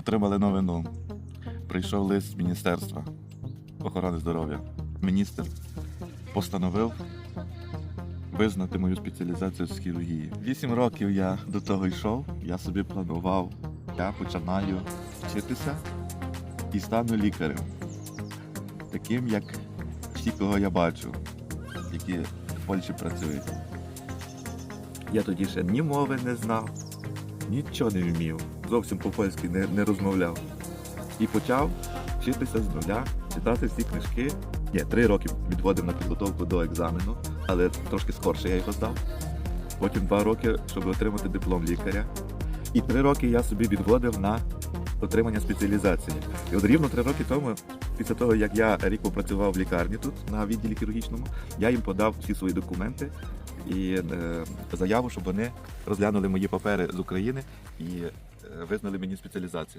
Отримали новину. Прийшов лист з Міністерства охорони здоров'я. Міністр постановив визнати мою спеціалізацію з хірургії. Вісім років я до того йшов, я собі планував, я починаю вчитися і стану лікарем. Таким, як всі, кого я бачу, які в Польщі працюють. Я тоді ще ні мови не знав, нічого не вмів, зовсім по-польськи не, не розмовляв. І почав вчитися з нуля, читати всі книжки. Ні, три роки відводив на підготовку до екзамену, але трошки скорше я його здав. Потім два роки, щоб отримати диплом лікаря. І три роки я собі відводив на отримання спеціалізації. І от рівно три роки тому, після того, як я рік попрацював в лікарні тут, на відділі хірургічному, я їм подав всі свої документи і е, заяву, щоб вони розглянули мої папери з України і е, визнали мені спеціалізацію.